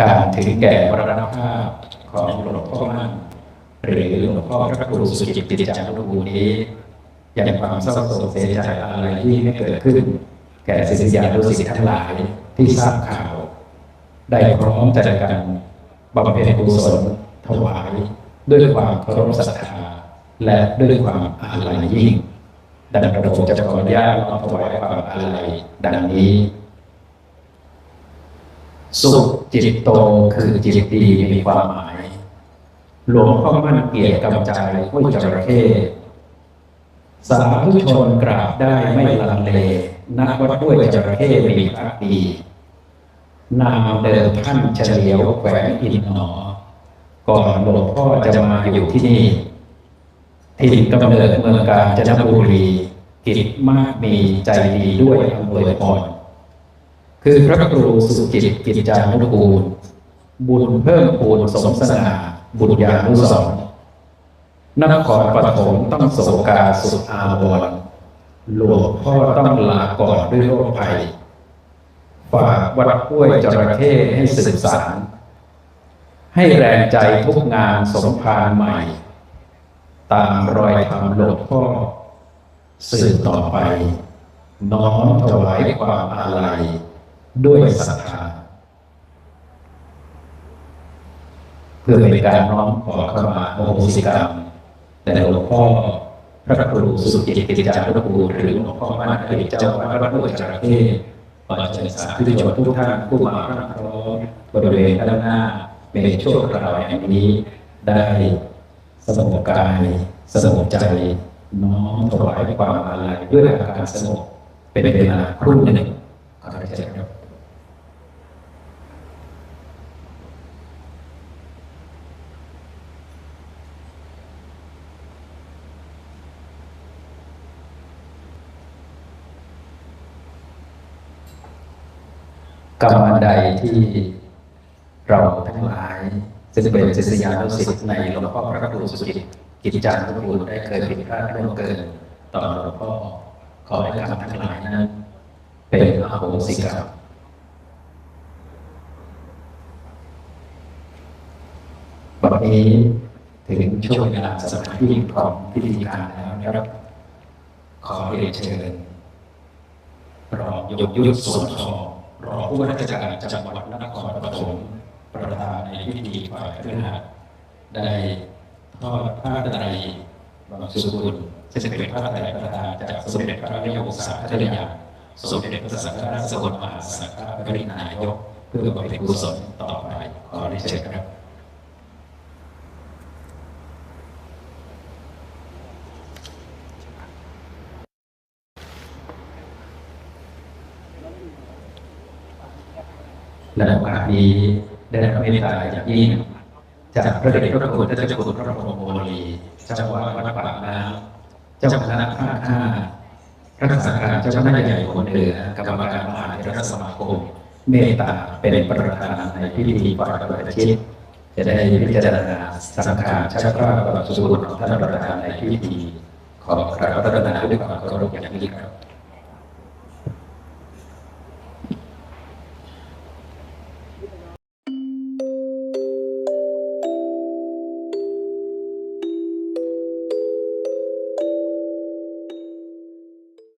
การถึงแก่มรณภาพของหลวงพ่อมั่นหรือหลวงพ่อพระครูสุจิตติจารุบูนี้ยังความเศร้าโศกเสียใจอะไรที่ไม่เกิดขึ้น แก่ศิษยานุศิษย์ทั้งหลายที่ทราบข่าว ได้พร้อมใจกันบำเพ็ญกุศลถวาย ด้วยความเคารพศรัทธา และด้วยความอาลัยยิ่งดังกระโดดจะขออนุญาตน้อมถวายความอาลัยดังนี้ สุขจิตโตคือจิตดีมีความหมาย หลวงพ่อมั่นเกียรติกำใจห้วยจระเข้สาธุชนกราบได้ไม่ลังเลนักวัดห้วยจระเข้มีพระดีนามเดิมท่านเฉลียวแขวงอินหนอ ก่อนหลวงพ่อจะมาอยู่ที่นี่ถิ่นกำเนิดเมืองกาญจนบุรี กิจมากมีใจดีด้วยอำนวยพร คือพระครูสุจิตกิจจานุกูล บุญเพิ่มพูนสมสนาบุญญานุสรณ์นครปฐมต้องโศกาสุอาวรณ์หลวงพ่อต้องลาก่อนด้วยโรคภัยฝากวัดห้วยจระเข้ให้สืบสาร ให้แรงใจทุกงานสมภารใหม่ ตามรอยธรรมหลวงพ่อสืบต่อไป น้อมถวายความอาลัย ด้วยศรัทธาเพื่อเป็นการน้อมขอขมาโอโหสิกรรมแต่หลวงพ่อพระครูสุจิตกิจจารุกูหรือหลวงพ่อมั่นอดีตเจ้าอาวาสวัดห้วยจระเข้ขอเชิญสาธุชนทุกท่านผู้มาพร้อมบริเวณด้านหน้าเป็นช่วงคราวแห่งนี้ได้สงบกายสงบใจน้อมถวายความอาลัยด้วยอาการสงบเป็นเวลาครู่หนึ่งขอเชิญครับ กรรมอันใดที่เราทั้งหลายซึ่งเป็นศิษยานุศิษย์ในหลวงพ่อพระครูสุจิตกิจจานุกูได้เคยผิดพลาดล่วงเกินต่อหลวงพ่อขอให้กรรมทั้งหลายนั้นเป็นอโหสิกรรมบัดนี้ถึงช่วงเวลาสำคัญยิ่ของพิธีการแล้วนะครับ ขอเรียนเชิญรองยกยุทธสมทรอง ผู้ว่าราชการจังหวัดนครปฐมประธานในพิธีฝ่ายเครือขัดได้ทอดผ้าไตรบางสุกุลซึ่งเป็นผ้าไตรประธานจากสมเด็จพระนายกองศาพัทยาสมเด็จพระสังฆราชสกลมหาสังฆปรินายก เพื่อบำเพ็ญกุศลต่อไปขอเรียนเชิญครับ และโอกาสนี้ได้รับเมตตาอย่างยิ่งจากพระเดชพระคุณท่านเจ้าคุณพระพรหมโมลีเจ้าอาวาสวัดปากน้ำเจ้าคณะภาคห้ารักษาการเจ้าคณะใหญ่คนเหนือกรรมการมหาเถรสมาคม เมตตาเป็นประธานในพิธีฝ่ายประชิตจะได้พิจารณาสังขารชักพระบรมสุกุลของท่านประธานในพิธีขอกราบพระรัตนาด้วยความเคารพอย่างยิ่งครับ